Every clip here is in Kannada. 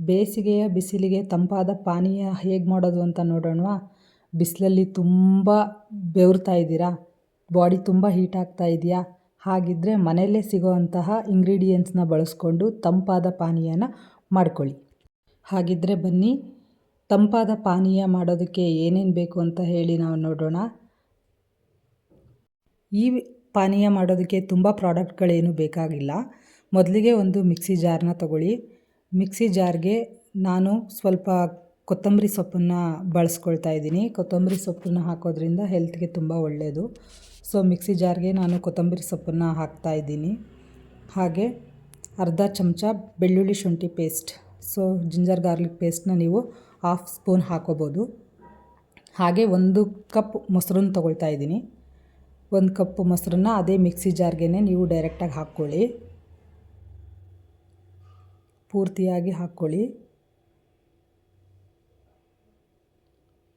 ಬೇಸಿಗೆಯ ಬಿಸಿಲಿಗೆ ತಂಪಾದ ಪಾನೀಯ ಹೇಗೆ ಮಾಡೋದು ಅಂತ ನೋಡೋಣವಾ? ಬಿಸಿಲಲ್ಲಿ ತುಂಬ ಬೆವರ್ತಾ ಇದ್ದೀರಾ? ಬಾಡಿ ತುಂಬ ಹೀಟ್ ಆಗ್ತಾ ಇದೆಯಾ? ಹಾಗಿದ್ದರೆ ಮನೆಯಲ್ಲೇ ಸಿಗೋವಂತಹ ಇಂಗ್ರೀಡಿಯೆಂಟ್ಸ್ನ ಬಳಸ್ಕೊಂಡು ತಂಪಾದ ಪಾನೀಯನ ಮಾಡ್ಕೊಳ್ಳಿ. ಹಾಗಿದ್ದರೆ ಬನ್ನಿ, ತಂಪಾದ ಪಾನೀಯ ಮಾಡೋದಕ್ಕೆ ಏನೇನು ಬೇಕು ಅಂತ ಹೇಳಿ ನಾವು ನೋಡೋಣ. ಈ ಪಾನೀಯ ಮಾಡೋದಕ್ಕೆ ತುಂಬ ಪ್ರಾಡಕ್ಟ್ಗಳೇನು ಬೇಕಾಗಿಲ್ಲ. ಮೊದಲಿಗೆ ಒಂದು ಮಿಕ್ಸಿ ಜಾರ್ನ ತಗೊಳ್ಳಿ. ಮಿಕ್ಸಿ ಜಾರ್ಗೆ ನಾನು ಸ್ವಲ್ಪ ಕೊತ್ತಂಬರಿ ಸೊಪ್ಪನ್ನು ಬಳಸ್ಕೊಳ್ತಾ ಇದ್ದೀನಿ. ಕೊತ್ತಂಬರಿ ಸೊಪ್ಪನ್ನು ಹಾಕೋದ್ರಿಂದ ಹೆಲ್ತ್ಗೆ ತುಂಬ ಒಳ್ಳೆಯದು ಸೊ, ಮಿಕ್ಸಿ ಜಾರ್ಗೆ ನಾನು ಕೊತ್ತಂಬರಿ ಸೊಪ್ಪನ್ನು ಹಾಕ್ತಾ ಇದ್ದೀನಿ. ಹಾಗೆ ಅರ್ಧ ಚಮಚ ಬೆಳ್ಳುಳ್ಳಿ ಶುಂಠಿ ಪೇಸ್ಟ್. ಸೊ, ಜಿಂಜರ್ ಗಾರ್ಲಿಕ್ ಪೇಸ್ಟ್ನ ನೀವು ಹಾಫ್ ಸ್ಪೂನ್ ಹಾಕೋಬೋದು. ಹಾಗೆ ಒಂದು ಕಪ್ ಮೊಸರನ್ನು ತೊಗೊಳ್ತಾ ಇದ್ದೀನಿ. ಒಂದು ಕಪ್ ಮೊಸರನ್ನ ಅದೇ ಮಿಕ್ಸಿ ಜಾರ್ಗೆ ನೀವು ಡೈರೆಕ್ಟಾಗಿ ಹಾಕ್ಕೊಳ್ಳಿ. ಪೂರ್ತಿಯಾಗಿ ಹಾಕ್ಕೊಳ್ಳಿ.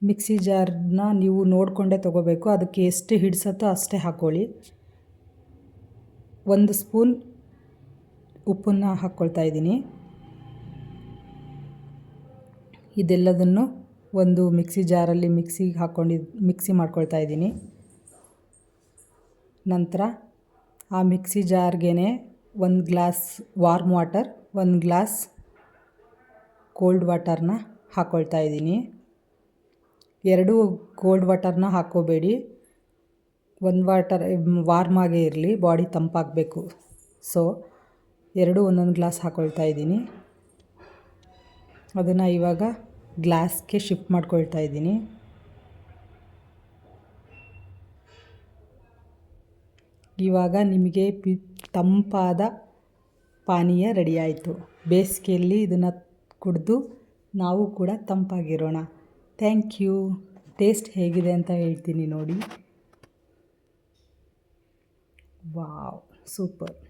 ಮಿಕ್ಸಿ ಜಾರ್ನ ನೀವು ನೋಡಿಕೊಂಡೇ ತೊಗೋಬೇಕು. ಅದಕ್ಕೆ ಎಷ್ಟು ಹಿಡಿಸತ್ತೋ ಅಷ್ಟೇ ಹಾಕ್ಕೊಳ್ಳಿ. ಒಂದು ಸ್ಪೂನ್ ಉಪ್ಪನ್ನು ಹಾಕ್ಕೊಳ್ತಾ ಇದ್ದೀನಿ. ಇದೆಲ್ಲದನ್ನು ಒಂದು ಮಿಕ್ಸಿ ಜಾರಲ್ಲಿ ಮಿಕ್ಸಿಗೆ ಹಾಕ್ಕೊಂಡಿದ್ದು ಮಿಕ್ಸಿ ಮಾಡ್ಕೊಳ್ತಾ ಇದ್ದೀನಿ. ನಂತರ ಆ ಮಿಕ್ಸಿ ಜಾರ್ಗೆ ಒಂದು ಗ್ಲಾಸ್ ವಾರ್ಮ್ ವಾಟರ್ ಒಂದು ಗ್ಲಾಸ್ ಕೋಲ್ಡ್ ವಾಟರ್ನ ಹಾಕ್ಕೊಳ್ತಾ ಇದ್ದೀನಿ. ಎರಡೂ ಕೋಲ್ಡ್ ವಾಟರ್ನ ಹಾಕ್ಕೋಬೇಡಿ. ಒಂದು ವಾಟರ್, ವಾರ್ಮ್ ಆಗೇ ಇರಲಿ, ಬಾಡಿ ತಂಪಾಗಬೇಕು. ಸೊ, ಎರಡು ಒಂದೊಂದು ಗ್ಲಾಸ್ ಹಾಕ್ಕೊಳ್ತಾ ಇದ್ದೀನಿ. ಅದನ್ನು ಇವಾಗ ಗ್ಲಾಸ್ಗೆ ಶಿಫ್ಟ್ ಮಾಡ್ಕೊಳ್ತಾ ಇದ್ದೀನಿ. ಇವಾಗ ನಿಮಗೆ ಪಿ, ತಂಪಾದ ಪಾನೀಯ ರೆಡಿ ಆಯಿತು ಬೇಸಿಗೆಯಲ್ಲಿ ಇದನ್ನು ಕುಡಿದು ನಾವು ಕೂಡ ತಂಪಾಗಿರೋಣ. Thank you. ಟೇಸ್ಟ್ ಹೇಗಿದೆ ಅಂತ ಹೇಳ್ತೀನಿ ನೋಡಿ. Wow, super.